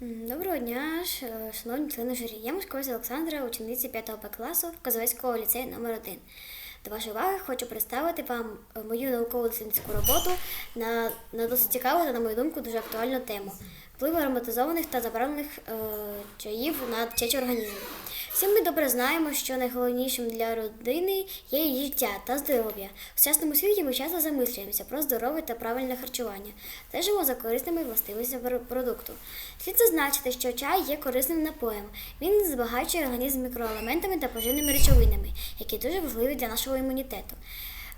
Доброго дня, шановні члени журі. Я Мишковська Олександра, учениця 5 Б класу Козовецького ліцею номер 1 До вашої уваги хочу представити вам е, мою науково-дослідницьку роботу на, на досить цікаву та, на мою думку, дуже актуальну тему впливу ароматизованих та заборонених е, чаїв на дитячий організм. Всі ми добре знаємо, що найголовнішим для родини є її життя та здоров'я. В сучасному світі ми часто замислюємося про здорове та правильне харчування. Стежимо за корисними властивостями продукту. Слід зазначити, що чай є корисним напоєм. Він збагачує організм мікроелементами та поживними речовинами, які дуже важливі для нашого імунітету.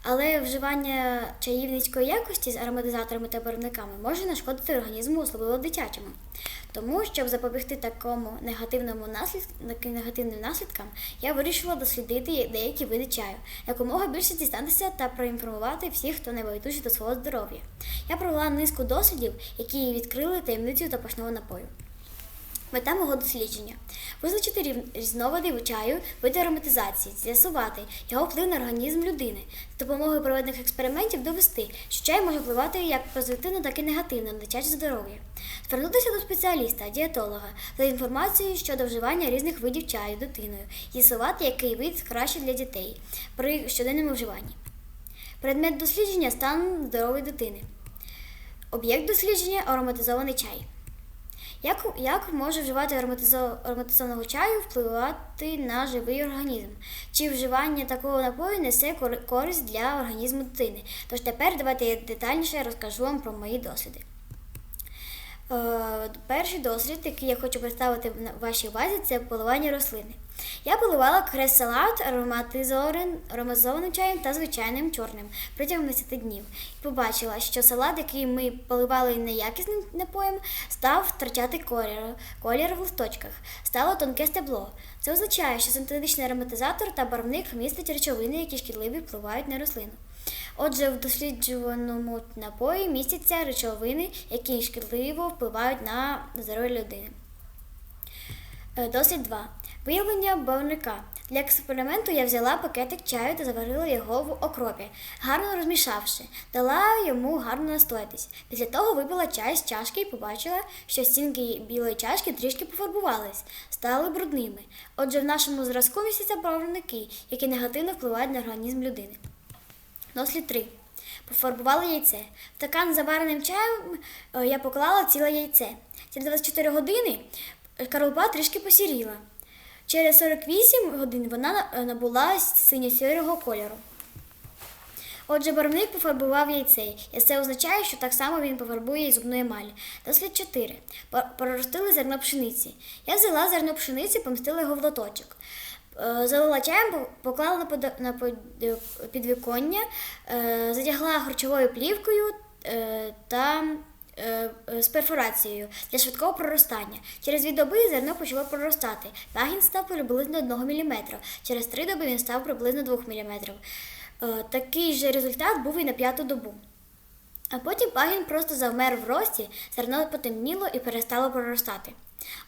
Але вживання чаїв низької якості з ароматизаторами та барвниками може нашкодити організму, особливо дитячому. Тому, щоб запобігти такому негативному наслід... таким негативним наслідкам, я вирішила дослідити деякі види чаю, якомога більше дістатися та проінформувати всіх, хто не байдужий до свого здоров'я. Я провела низку дослідів, які відкрили таємницю запашного напою. Мета мого дослідження визначити різновиди чаю, види ароматизації, з'ясувати його вплив на організм людини, з допомогою проведених експериментів довести, що чай може впливати як позитивно, так і негативно на дитяче здоров'я. Звернутися до спеціаліста, дієтолога за інформацією щодо вживання різних видів чаю дитиною, з'ясувати, який вид краще для дітей при щоденному вживанні. Предмет дослідження стан здорової дитини. Об'єкт дослідження ароматизований чай. Як, як може вживати ароматизо- ароматизованого чаю впливати на живий організм? Чи вживання такого напою несе користь для організму дитини? Тож тепер давайте я детальніше розкажу вам про мої досліди. Е, перший дослід, який я хочу представити вашій увазі, це поливання рослини. Я поливала крес-салат ароматизованим, чаєм та звичайним чорним протягом 10 днів. І побачила, що салат, який ми поливали неякісним напоєм, став втрачати колір, колір в листочках, стало тонке стебло. Це означає, що синтетичний ароматизатор та барвник містять речовини, які шкідливі впливають на рослину. Отже, в досліджуваному напої містяться речовини, які шкідливо впливають на здоров'я людини. Е, Дослід 2. Виявлення барвника. Для експерименту я взяла пакетик чаю та заварила його в окропі, гарно розмішавши, дала йому гарно настоятись. Після того випила чай з чашки і побачила, що стінки білої чашки трішки пофарбувались, стали брудними. Отже, в нашому зразку містяться барвники, які негативно впливають на організм людини. Дослід 3. Пофарбувала яйце. В стакан з завареним чаєм е, я поклала ціле яйце. Через 24 години скорлупа трішки посіріла. Через 48 годин вона е, набула синьо-сірого кольору. Отже, барвник пофарбував яйце, і це означає, що так само він пофарбує і зубну емаль. Дослід 4. Проростили зерно пшениці. Я взяла зерно пшениці, помістила його в лоточок. Е, Залила чаєм, поклала на, підвіконня, е, затягла харчовою плівкою з перфорацією для швидкого проростання. Через дві доби зерно почало проростати. Пагін став приблизно 1 мм. Через три доби він став приблизно 2 мм. Е, Такий же результат був і на п'яту добу. А потім пагін просто завмер в рості, зерно потемніло і перестало проростати.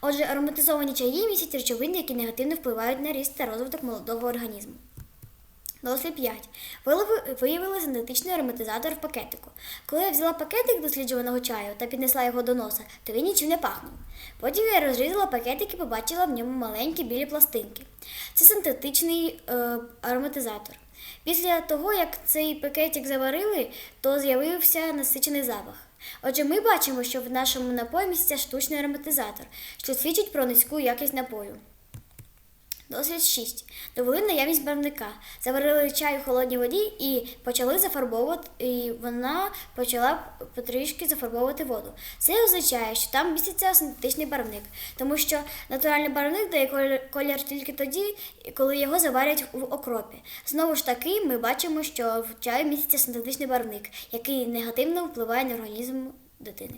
Отже, ароматизовані чаї містять речовини, які негативно впливають на ріст та розвиток молодого організму. Дослід 5. Виявили синтетичний ароматизатор в пакетику. Коли я взяла пакетик досліджуваного чаю та піднесла його до носа, то він нічим не пахнув. Потім я розрізала пакетик і побачила в ньому маленькі білі пластинки. Це синтетичний е, ароматизатор. Після того, як цей пакетик заварили, то з'явився насичений запах. Отже, ми бачимо, що в нашому напої міститься штучний ароматизатор, що свідчить про низьку якість напою. Дослід 6. Довели наявність барвника. Заварили чай у холодній воді і почали зафарбовувати, і вона почала потрішки зафарбовувати воду. Це означає, що там міститься синтетичний барвник, тому що натуральний барвник дає колір, тільки тоді, коли його заварять в окропі. Знову ж таки, ми бачимо, що в чаю міститься синтетичний барвник, який негативно впливає на організм дитини.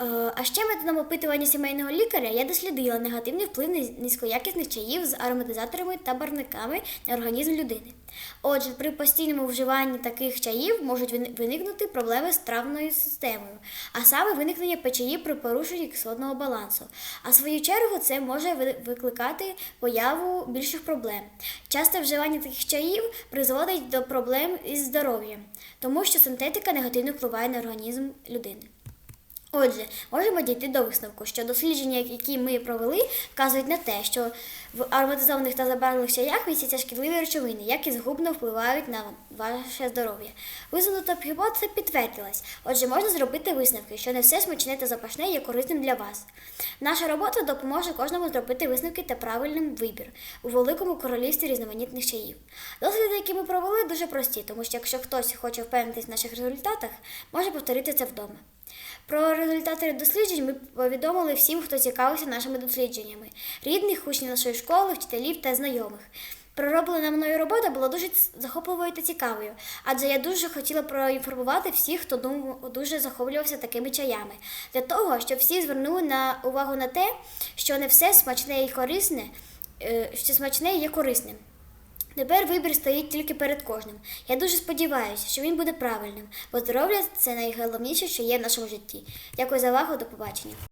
Е, А ще методом опитування сімейного лікаря я дослідила негативний вплив низ- низькоякісних чаїв з ароматизаторами та барвниками на організм людини. Отже, при постійному вживанні таких чаїв можуть виникнути проблеми з травною системою, а саме виникнення печії при порушенні кислотного балансу. А в свою чергу це може викликати появу більших проблем. Часте вживання таких чаїв призводить до проблем із здоров'ям, тому що синтетика негативно впливає на організм людини. Отже, можемо дійти до висновку, що дослідження, які ми провели, вказують на те, що в ароматизованих та забарвлених чаях містяться шкідливі речовини, які згубно впливають на ваше здоров'я. Висунута гіпотеза підтвердилась. Отже, можна зробити висновки, що не все смачне та запашне є корисним для вас. Наша робота допоможе кожному зробити висновки та правильний вибір у великому королівстві різноманітних чаїв. Досліди, які ми провели, дуже прості, тому що якщо хтось хоче впевнитись в наших результатах, може повторити це вдома. Про результати досліджень ми повідомили всім, хто цікавився нашими дослідженнями, рідних, учнів нашої школи, вчителів та знайомих. Пророблена мною робота була дуже захопливою та цікавою, адже я дуже хотіла проінформувати всіх, хто думав, дуже захоплювався такими чаями, для того, щоб всі звернули на увагу на те, що не все смачне і корисне, е, що смачне є корисним. Тепер вибір стоїть тільки перед кожним. Я дуже сподіваюся, що він буде правильним, бо здоров'я це найголовніше, що є в нашому житті. Дякую за увагу, до побачення.